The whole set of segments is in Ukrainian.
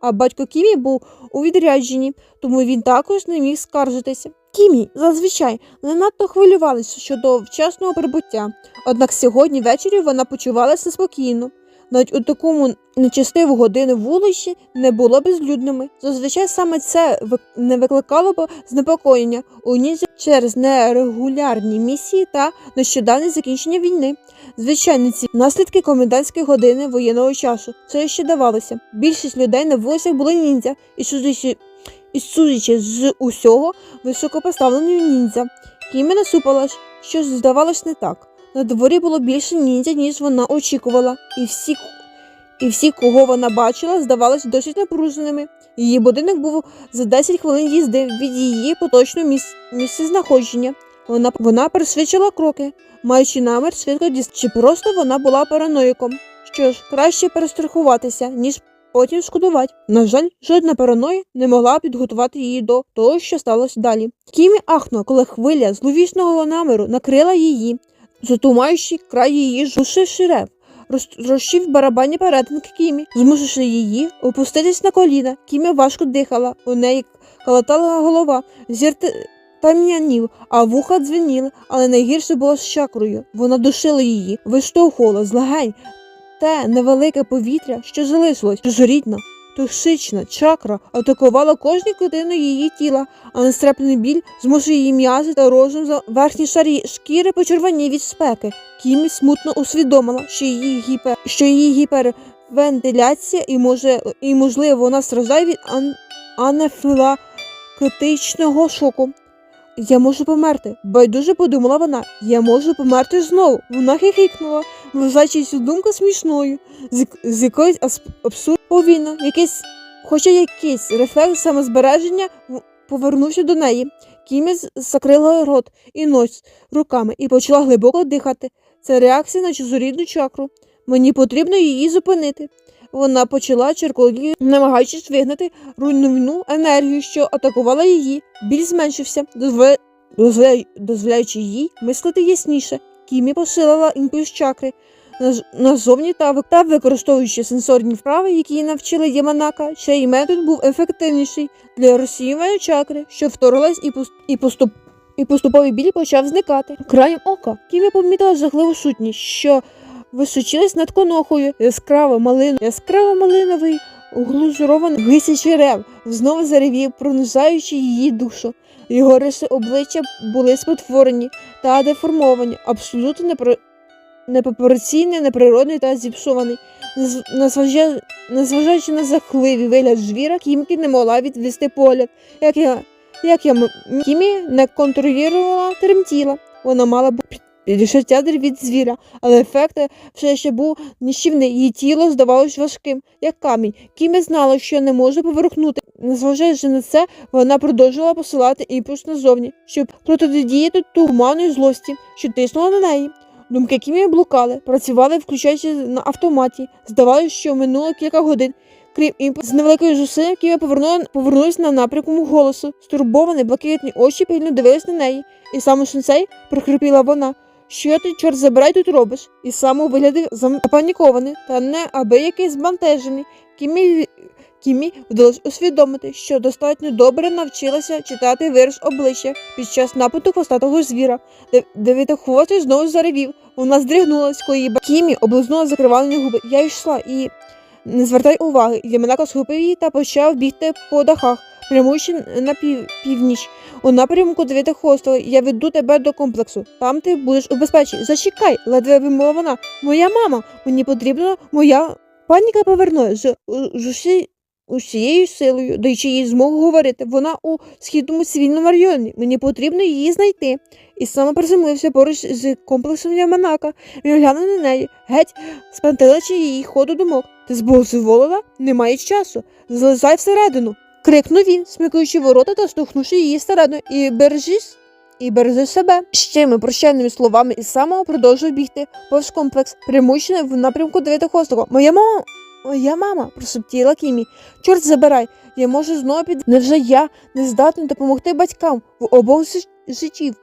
а батько Кімі був у відрядженні, тому він також не міг скаржитися. Кімі зазвичай не надто хвилювалася щодо вчасного прибуття, однак сьогодні ввечері вона почувалася спокійно. Навіть у такому нечистиву годину вулиці не було безлюдними. Зазвичай саме це не викликало б знепокоєння у нізі через нерегулярні місії та нещодавне закінчення війни. Звичайно, ці наслідки комендантської години воєнного часу це ще давалося. Більшість людей на вулицях були ніндзя, і судячи, і судячи з усього високопоставленою ніндзя. Кімі насупилась, щось здавалось не так. На дворі було більше ніндзя, ніж вона очікувала, і всі, і всі, кого вона бачила, здавались досить напруженими. Її будинок був за 10 хвилин їзди від її поточного міс... місцезнаходження. Вона, вона пришвидшила кроки, маючи намір швидко діс... Чи просто вона була параноїком? Що ж, краще перестрахуватися, ніж потім шкодувати. На жаль, жодна параноя не могла підготувати її до того, що сталося далі. Кімі ахнула, коли хвиля зловісного наміру накрила її, затумаючи край її жушивши рев. Роз- Розчив барабанні перетинки Кімі, змусивши її опуститись на коліна. Кімі важко дихала, у неї калатала голова, зір там'янів, а вуха дзвеніли, але найгірше було з чакрою. Вона душила її, виштовхувала з легень те невелике повітря, що залишилось, чужорідна, токсична чакра атакувала кожну клітину її тіла, а нестрепний біль змушує її м'язи та розум за верхні шарі шкіри почервоні від спеки. Кімі смутно усвідомила, що її гіпер, що її гіпервентиляція і може і можливо вона страждає від ан... анафілактичного шоку. Я можу померти, байдуже подумала вона. Я можу померти знову. Вона хихикнула, вважаючи цю думку смішною, з, з якоїсь абс- абсурд повільно, якийсь, хоча якийсь рефлекс самозбереження повернувся до неї. Кімі закрила рот і нос руками і почала глибоко дихати. Це реакція на чужорідну чакру. Мені потрібно її зупинити. Вона почала черколі, намагаючись вигнати руйнівну енергію, що атакувала її. Біль зменшився, дозволяючи їй мислити ясніше. Кімі посилила імпульс чакри назовні та, ви- використовуючи сенсорні вправи, які навчили Яманака, цей метод був ефективніший для розсіювання чакри, що вторглась і, і поступ. І поступовий біль почав зникати. Краєм ока Кімі помітила жахливу сутність, що височилась над конохою, яскраво малину, яскраво малиновий, глузурований гисячий рев, знову заревів, пронизаючи її душу. Його риси обличчя були спотворені та деформовані, абсолютно непро... непропорційний, неприродний та зіпсований. Незважаючи на захливий вигляд звіра, Кімкі не могла відвести погляд. Як я, як я Кімі не контролювала тремтіла. Вона мала б відчуття від звіра, але ефект все ще був нищівний. Її тіло здавалось важким, як камінь. Кімі знала, що не може поверхнути. Незважаючи на це, вона продовжувала посилати імпульс назовні, щоб протидіяти туманої злості, що тиснула на неї. Думки Кімі блукали, працювали, включаючи на автоматі. Здавалося, що минуло кілька годин. Крім імпульсу, з невеликою зусиллям Кімі повернула, повернулась на напрямку голосу. Стурбовані блакитні очі пильно дивились на неї. І саме сенсей прохрипіла вона. Що ти, чорт забирай, тут робиш? І сам виглядив запанікований та не аби який збентежений. Кімі, Кімі вдалося усвідомити, що достатньо добре навчилася читати вираз обличчя під час нападу хвостатого звіра. Де- Дев'ятихвостий знову заревів. Вона здригнулась, коли її Кімі облизнула закривалені губи. Я йшла і. Не звертай уваги, Яманака схопив її та почав бігти по дахах, прямуючи на пів... північ. У напрямку дев'яти хостелу я веду тебе до комплексу. Там ти будеш у безпеці. Зачекай, ледве вимовила вона. Моя мама, мені потрібна моя паніка повернула з, з усі... усією силою, даючи їй змогу говорити. Вона у східному цивільному районі. Мені потрібно її знайти. І саме приземлився поруч з комплексом Яманака. Він глянув на неї, геть спантеличи її ходу думок. Ти збозволила? Немає часу. Злизай всередину. Крикнув він, смикуючи ворота та штовхнувши її всередину. І бережись, і бережи себе. З цими прощальними словами і самого продовжив бігти повз комплекс, прямуючи в напрямку дев'ятого хостелу. Моя мама. Моя мама, прошептіла Кімі. Чорт забирай, я можу знову під. Невже я не здатний допомогти батькам в обох жи- життів?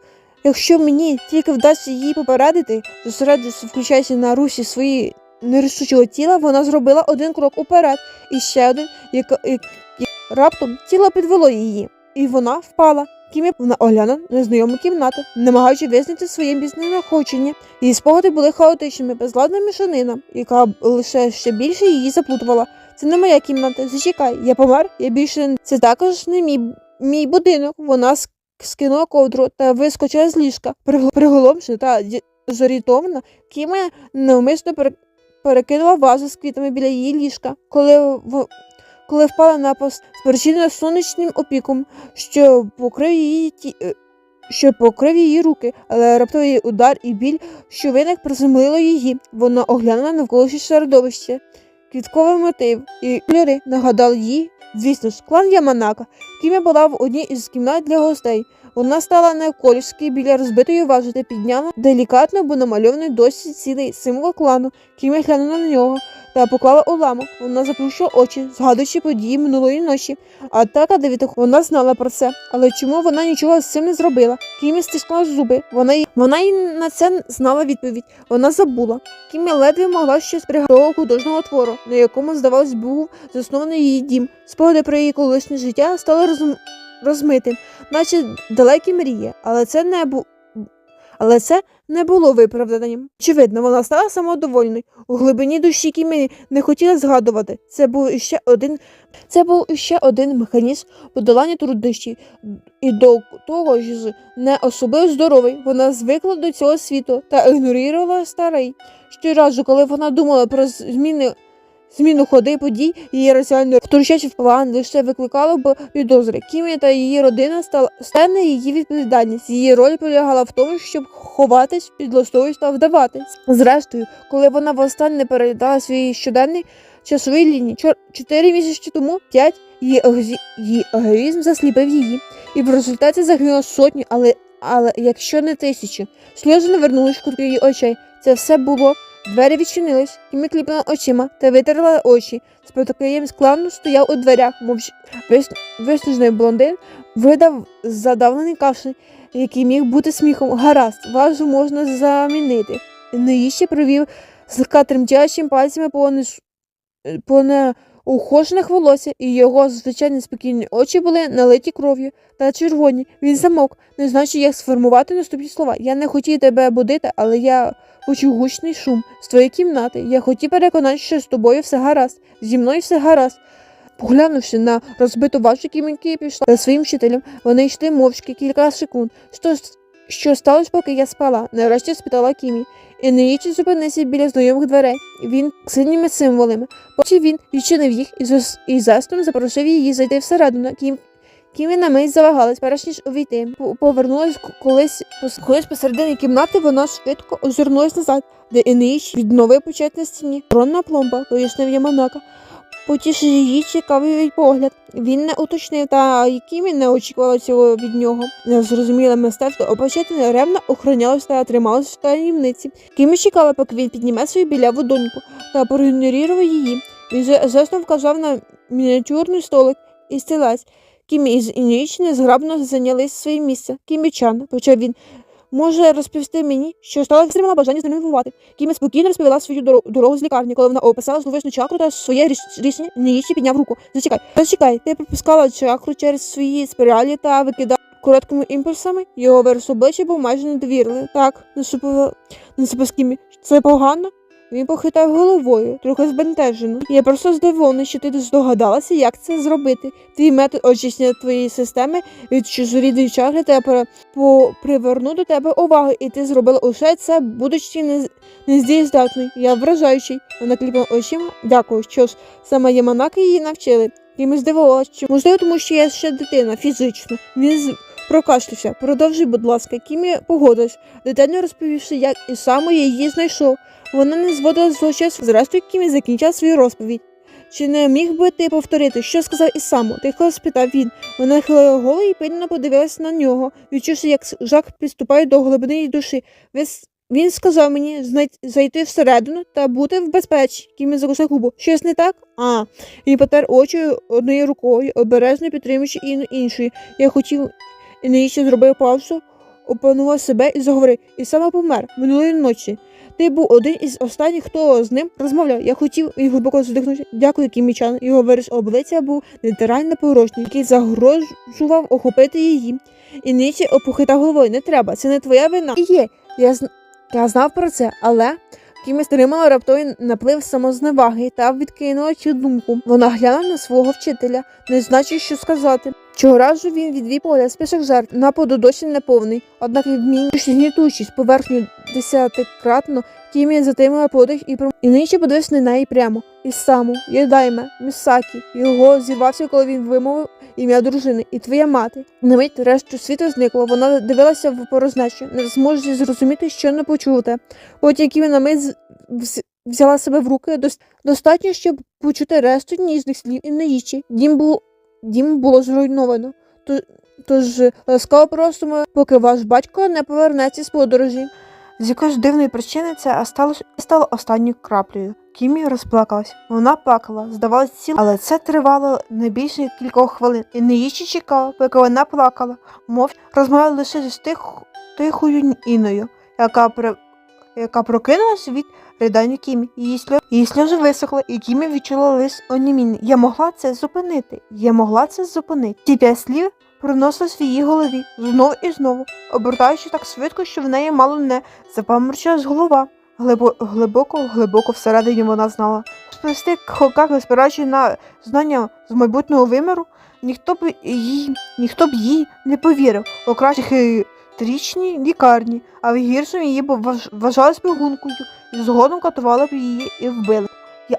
Якщо мені тільки вдасться її попередити, зосередитися, включаючи на русі свої нерішучого тіла вона зробила один крок уперед, і ще один, як, як, як раптом тіло підвело її, і вона впала. Кімі вона оглянула незнайому кімнату, намагаючи визнати своє бізненаходження. Її спогади були хаотичними, безладна мішанина, яка лише ще більше її заплутувала. Це не моя кімната. Зачекай, я помер, я більше це також не мій, мій будинок. Вона скинула ковдру та вискочила з ліжка. Приголомшена та зорієнтована, Кімі навмисно перекинула вазу з квітами біля її ліжка, коли. Коли впала на пост, спричинена сонячним опіком, що покрив її ті... е, що покрив її руки, але раптовий удар і біль, що виник приземлило її. Вона оглянула навколишнє середовище. Квітковий мотив і кольори нагадали їй, звісно ж, клан Яманака. Кім'я була в одній із кімнат для гостей. Вона стала навколішки біля розбитої та підняла делікатно, бо намальований досі цілий символ клану. Кім'я глянула на нього та поклала уламок. Вона заплющила очі, згадуючи події минулої ночі. Атака дев'ятих вона знала про це, але чому вона нічого з цим не зробила? Кімі стиснула зуби. Вона й вона й на це знала відповідь. Вона забула. Кімі ледве могла щось пригадувати художнього твору, на якому, здавалось, був заснований її дім. Спогади про її колишнє життя стали розм... розмитим, наче далекі мрії, але це не бу... Але це не було виправданням. Очевидно, вона стала самодовольною. У глибині душі Кімі не хотіла згадувати. Це був іще один, це був іще один механізм подолання труднощів. І до того ж, не особливо здоровий. Вона звикла до цього світу та ігнорувала старий. Щоразу, коли вона думала про зміни. Зміну ходи подій, її раціональне втручання в план лише викликало б підозри. Кімі та її родина стала стане її відповідальність. Її роль полягала в тому, щоб ховатись, підлаштовуватись та вдаватись. Зрештою, коли вона востаннє передала свій щоденний часовій лінії, чотири місяці тому п'ять її егоїзм засліпив її, і в результаті загинуло сотні, але, але якщо не тисячі. Сльози навернулись в кутки її очей. Це все було. Двері відчинились, Кімі кліпнула очима та витерла очі. Спотокаєм клану стояв у дверях, мов вис... виснажений блондин, видав задавлений кашель, який міг бути сміхом. Гаразд, вазу можна замінити. Неїще провів злегка тремтячим пальцями по, нес... по неухожених волосся, і його звичайні спокійні очі були налиті кров'ю та червоні. Він замовк, не знаючи, як сформувати наступні слова. Я не хотів тебе будити, але я почув гучний шум з твоєї кімнати. Я хотів переконати, що з тобою все гаразд, зі мною все гаразд. Поглянувши на розбиту вашу кімінки, пішла за своїм вчителем. Вони йшли мовчки кілька секунд. Що, що сталося, поки я спала? Нарешті спитала Кімі. І неїчі зупинився біля знайомих дверей. Він синіми символами. Потім він відчинив їх і, зас... і застом запросив її зайти всередину. Кім... Кімі на мить завагалась, перш ніж увійти. Повернулась колись, колись посередині кімнати, вона швидко озирнулась назад, де Інич відновив почет на стіні. Тронна пломба, пояснив Яманака. Потішив її цікавий погляд. Він не уточнив, та Кімі не очікувала цього від нього. Незрозуміле мистецтво опочетне ревно охоронялось та трималось в таємниці. Кімі чекала, поки він підніме свою біляву доньку та проігнорував її. Він же- жестом вказав на мініатюрний столик і стілець. Кімі із Ініч незграбно зайняли своє місце. Кімі-чан, почав він. Може розповісти мені, що стала стримала бажання з. Кімі спокійно розповіла свою дорогу, з лікарні, коли вона описала зловисну чакру та своє ріш- рішення Нічі підняв руку. Зачекай, зачекай, ти пропускала чакру через свої спіралі та викидала короткими імпульсами. Його вирус обличчя був майже недовірливий. Так, насупила насупив Кімі. Це погано? Він похитав головою, трохи збентежено. Я просто здивований, що ти здогадалася, як це зробити. Твій метод очищення твоєї системи від чужорідної чакри та пере- по приверну до тебе увагу, і ти зробила усе це, будучи не, нездієздатною. Я вражаючий. Вона кліпала очима. Дякую. Що ж, саме Яманаки її навчили. Кимось здивувалася, що можливо, тому що я ще дитина, фізично. Він. Прокашлявся. Продовжуй, будь ласка, Кімі погодилась, детально розповівши, як і саме я її знайшов. Вона не зводила з часу. Зрештою, Кімі закінчила свою розповідь. Чи не міг би ти повторити, що сказав Ісаму? Тихо спитав він. Вона нахилила голову і пильно подивилася на нього, відчувши, як жак підступає до глибини душі. Вис- Він сказав мені зайти всередину та бути в безпеці. Кімі закусив губу. Щось не так? А. Він потер очі однією рукою, обережно підтримуючи інну іншою. Я хотів і навіщо зробив паузу. опанував себе і заговорив, і саме помер минулої ночі. Ти був один із останніх, хто з ним розмовляв. Я хотів і глибоко здихнути. Дякую, Кімічан. Його виріс обличчя був нейтрально порожній, який загрожував охопити її. І Нічі опохитав головою. Не треба, це не твоя вина. І є. Я, зн... я знав про це, але Кімі стримала раптовий наплив самозневаги та відкинула цю думку. Вона глянула на свого вчителя, не знаючи, що сказати. Цього разу він відвів погляд список жертв. Нападу досі не повний, однак відмінюючи гнітучість поверхню десятикратно, Кімі затримала подих і пром... І нижче подивився на неї прямо. Ісаму, Єдайме, Місакі. Його зірвався, коли він вимовив ім'я дружини, і твоя мати. На мить решту світу зникло. Вона дивилася в порожнечу, не зможе зрозуміти, що не почуте. Потім Кімі на мить взяла себе в руки дос- достатньо, щоб почути решту ніжних слів і наїчі. Дім було дім було зруйновано. Тож ласкаво просимо, поки ваш батько не повернеться з подорожі. З якоїсь дивної причини це стало, останньою краплею. Кімі розплакалась. Вона плакала, здавалось, ціл, але це тривало не більше кількох хвилин. І неїжі чекала, поки вона плакала, мов розмовляла лише з тих, тихою іною, яка при, яка прокинулась від ридання Кімі. Її, сльози, її сльози висохли, і Кімі відчула лист оніміння. Я могла це зупинити. Я могла це зупинити. Ці п'ять слів проносились в її голові знову і знову, обертаючи так швидко, що в неї мало не запаморчилась голова. Глибо, глибоко, глибоко всередині вона знала. Сплести Хокаге, спираючи на знання з майбутнього виміру, ніхто б їй, ніхто б їй не повірив. У кращій трічній лікарні, а в гіршому її вважали спігункою і згодом катували б її і вбили.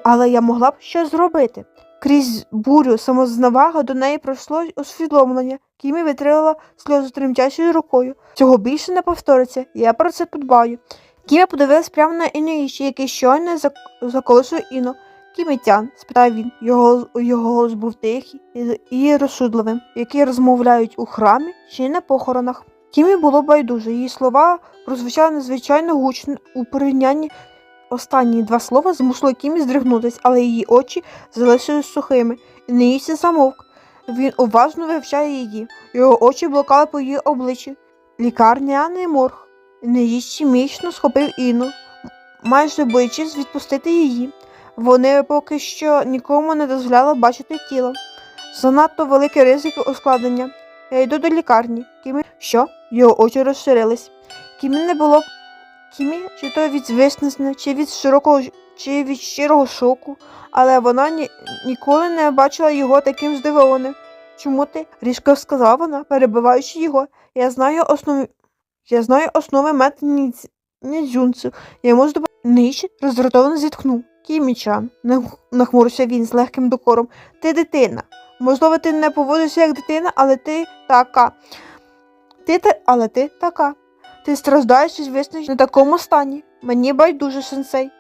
Але я могла б щось зробити. Крізь бурю самозневага до неї пройшло усвідомлення. Кімі витримала сльози тремтячою рукою. Цього більше не повториться, я про це подбаю. Кімі подивилась прямо на Інуїчі, який щойно зак- заколисує Іно. Кімітян, спитав він. Його, його голос був тихий і розсудливим, які розмовляють у храмі чи на похоронах. Кімі було байдуже, її слова прозвучали надзвичайно гучно у порівнянні. Останні два слова змусили Кімі здригнутись, але її очі залишились сухими. І Неїся замовк. Він уважно вивчає її. Його очі блукали по її обличчі. Лікарняний морг. Неїщі міцно схопив Інну, майже боячись відпустити її. Вони поки що нікому не дозволяли бачити тіло. Занадто великі ризики ускладнення. Я йду до лікарні. Кімі. Що? Його очі розширились. Кімі не було. Кімі, чи то від виснаження, чи від широкого чи від щирого шоку, але вона ні, ніколи не бачила його таким здивованим. Чому ти? різко сказала вона, перебиваючи його. Я знаю основи. Я знаю основи методів нідзюнцю. Я можу допомогти. Нижче роздратовано зітхнув. Кімічан, нах- нахмурився він з легким докором. Ти дитина. Можливо, ти не поводишся як дитина, але ти така. Ти та... але ти така. Ти страждаєш із виснаження на такому стані. Мені байдуже сенсей.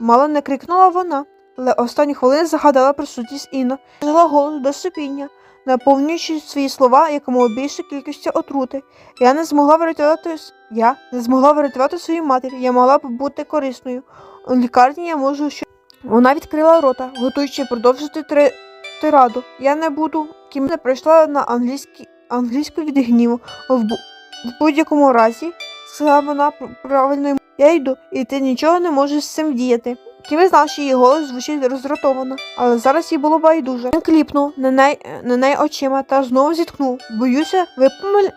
Мало не крикнула вона, але останні хвилини загадала присутність Інна, взяла голос до сипіння, наповнюючи свої слова якомога більше кількістю отрути. Я не змогла врятувати я не змогла врятувати свою матір. Я могла б бути корисною. У лікарні я можу що. Вона відкрила рота, готуючи продовжити три... тираду. Я не буду. Кім не прийшла на англійський англійську від гніву. В, в будь-якому разі, сказала вона пр- правильною. Я йду, і ти нічого не можеш з цим діяти. Кім знав, що її голос звучить роздратовано, але зараз їй було байдуже. Він кліпнув на неї, на неї очима та знову зіткнув. Боюся, ви помиль...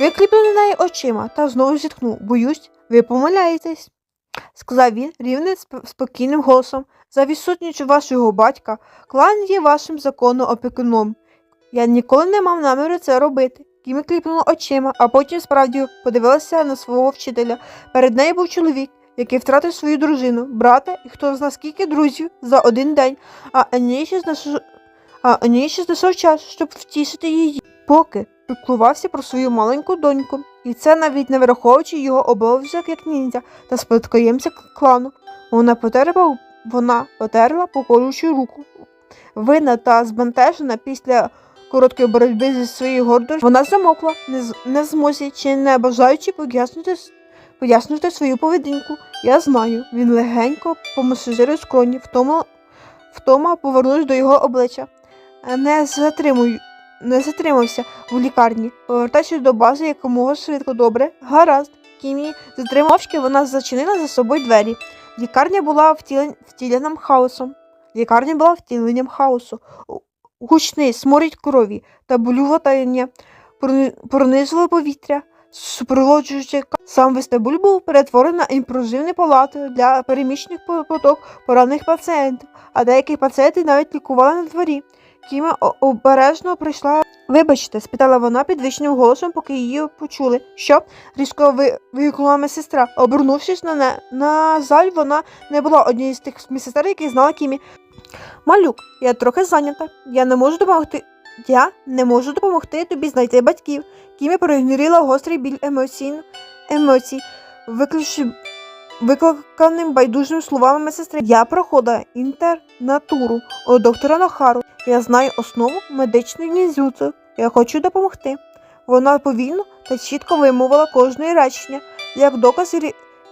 Ви кліпнули на неї очима та знову зіткнув. Боюсь, ви помиляєтесь, сказав він рівним сп- спокійним голосом. За відсутністю вашого батька, клан є вашим законним опікуном. Я ніколи не мав наміру це робити. Кімі кліпнула очима, а потім справді подивилася на свого вчителя. Перед нею був чоловік, який втратив свою дружину, брата і хто зна скільки друзів за один день, а Аніші знайшов, а знайшов час, щоб втішити її, поки піклувався про свою маленьку доньку. І це навіть не враховуючи його обов'язок як ніндзя та спадкоємця клану. Вона потерла, вона потерла поколючу руку. Винна та збентежена після короткої боротьби зі своєю гордостю, вона замокла, не, не змозі чи не бажаючи пояснити, пояснити свою поведінку. Я знаю, він легенько помасажирив скроні, втома, втома повернувся до його обличчя. Не затримуй, не затримався в лікарні. Повертайся до бази якомога швидко, добре. Гаразд. Кімі затримавшки, вона зачинила за собою двері. Лікарня була втілен... хаосом. Лікарня була втіленням хаосу. Гучний сморід крові та болюватання прони- пронизило повітря, супроводжуючи сам вестибуль був перетворений на імпровізивну палату для переміщених поток поранених пацієнтів, а деякі пацієнти навіть лікували на дворі. Кіма обережно прийшла. Вибачте, спитала вона підвищеним голосом, поки її почули. Що? різко вигукнула медсестра. Обернувшись на не... на жаль, вона не була однією з тих медсестер, які знала Кімі. Малюк, я трохи зайнята. Я не можу допомогти. Я не можу допомогти тобі знайти батьків. Кімі проігнорила гострий біль емоцій... емоцій, викликавши викликаним байдужими словами медсестри. Я проходила інтернатуру у доктора Нохару. Я знаю основу медичної нізюцу. Я хочу допомогти. Вона повільно та чітко вимовила кожне речення. Як доказ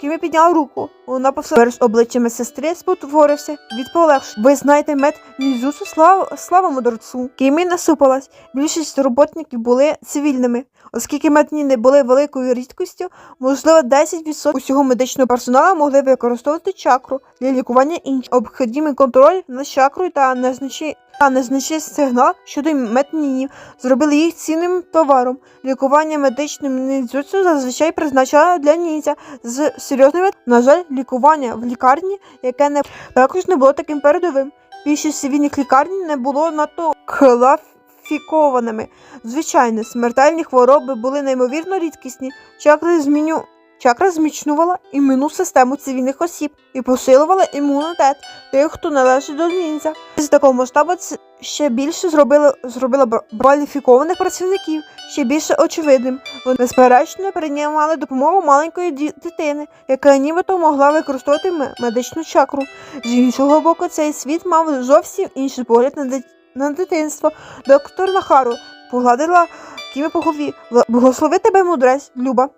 Кімі підняла руку. Вона повсеред обличчя медсестри спотворився від полегш. Ви знаєте мед Нізусу слава, слава мудрецу. Кімі насупилась. Більшість роботників були цивільними. Оскільки медні не були великою рідкістю, можливо, 10% усього медичного персоналу могли використовувати чакру для лікування інших. Обхідний контроль над чакрою та незначний та незначний сигнал щодо метнінів зробили їх цінним товаром. Лікування медичним ніндзюцю зазвичай призначали для ніндзя з серйозними. На жаль, лікування в лікарні, яке не також не було таким передовим. Більшість цивільних лікарні не було надто клафікованими. Звичайно, смертельні хвороби були неймовірно рідкісні. чакли зміню... Чакра зміцнювала імунну систему цивільних осіб і посилювала імунітет тих, хто належить до ніндзя. З такого масштабу ще більше зробила, зробила б- працівників, ще більше очевидним. Вони безперечно приймали допомогу маленької дитини, яка нібито могла використовувати медичну чакру. З іншого боку, цей світ мав зовсім інший погляд на, дит- на дитинство. Доктор Нахару погладила Кімі по голові. Благослови тебе, мудрець, Люба.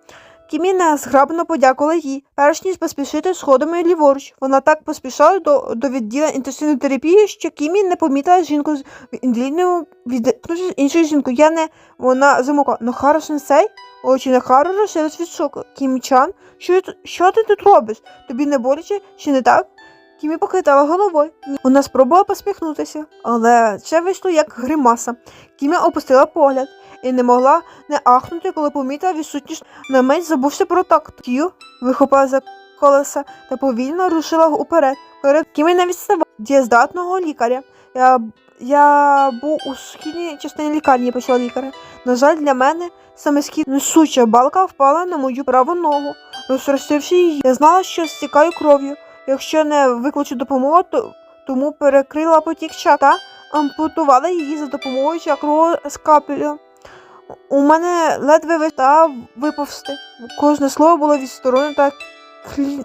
Кімі зграбно подякувала їй, перш ніж поспішити сходами ліворуч. Вона так поспішала до, до відділення інтенсивної терапії, що Кімі не помітила жінку з індліною від іншу жінку. Я не вона замокла. Нохара сенсей? Очі Нахару розширились від шоку. Кімі-чан, що, що ти тут робиш? Тобі не боляче, чи не так? Кімі похитала головою. Вона спробувала посміхнутися, але це вийшло як гримаса. Кімі опустила погляд і не могла не ахнути, коли помітила відсутність на мить забувши про такт. К'ю вихопила за колеса та повільно рушила уперед. Перед Кімі не відставав дієздатного лікаря. Я, я був у східній частині лікарні, почала лікаря. На жаль, для мене саме схід несуча балка впала на мою праву ногу, розростивши її. Я знала, що стікаю кров'ю. Якщо не викличу допомогу, то тому перекрила потік чак та ампутувала її за допомогою чакрового скапелю. У мене ледве вита та виповзти. Кожне слово було відсторонено та, клі...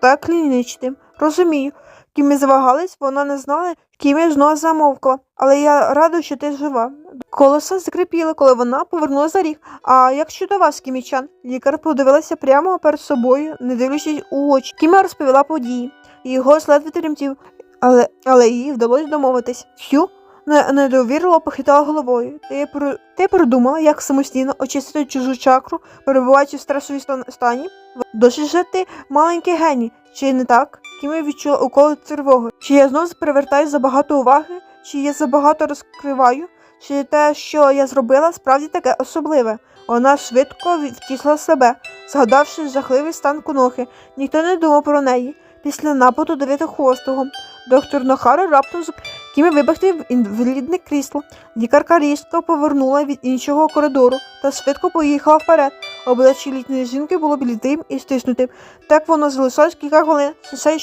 та клінічним. Розумію. Кімі звагались, вона не знала, Кімі знову замовкла. Але я рада, що ти жива. Колеса закріпіли, коли вона повернула за ріг. А як щодо вас, Кімічан? Лікар подивилася прямо перед собою, не дивлячись у очі. Кімі розповіла події. Голос ледве тремтів, але, але їй вдалося домовитись. Не- недовірливо похитала головою. Ти, про... ти придумала, як самостійно очистити чужу чакру, перебуваючи в стресовій стан- стані? Досить же ти маленький геній, чи не так? Кімі відчула уколи тривоги. Чи я знову привертаю забагато уваги, чи я забагато розкриваю, чи те, що я зробила, справді таке особливе. Вона швидко втішила себе, згадавши жахливий стан конохи. Ніхто не думав про неї. Після нападу дев'ятихвостого доктор Нохара раптом зуп... Кімі вибігти в інвалідне крісло. Лікарка різко повернула від іншого коридору та швидко поїхала вперед. Обличчя літньої жінки було блідим і стиснутим. Так воно залишалось кілька хвилин. Сенсей,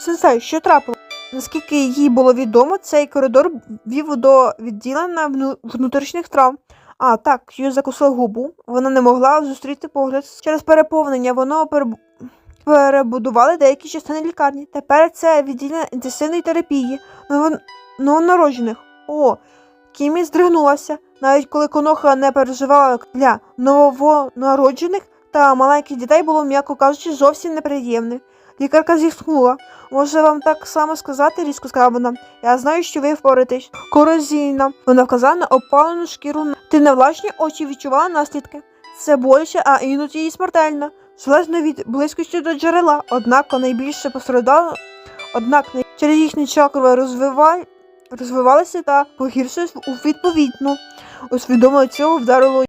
Сенсей, що трапило? Наскільки їй було відомо, цей коридор вів до відділення внутрішніх травм. А, так, К'ю закусила губу. Вона не могла зустріти погляд. Через переповнення воно переб... перебудували деякі частини лікарні. Тепер це відділення інтенсивної терапії новон... новонароджених. О, Кімі здригнулася, навіть коли коноха не переживала для новонароджених та маленьких дітей було, м'яко кажучи, зовсім неприємне. Лікарка зітхнула. Може вам так само сказати, різко сказала вона. Я знаю, що ви впораєтесь. Корозійна. Вона вказала на опалену шкіру. Ти на власні очі відчувала наслідки. Це боляче, а іноді і смертельно. Залежно від близькості до джерела. Однак найбільше постраждало. Однак через їхні чакри розвивалися та погіршились у відповідно. Усвідомлено цього вдарило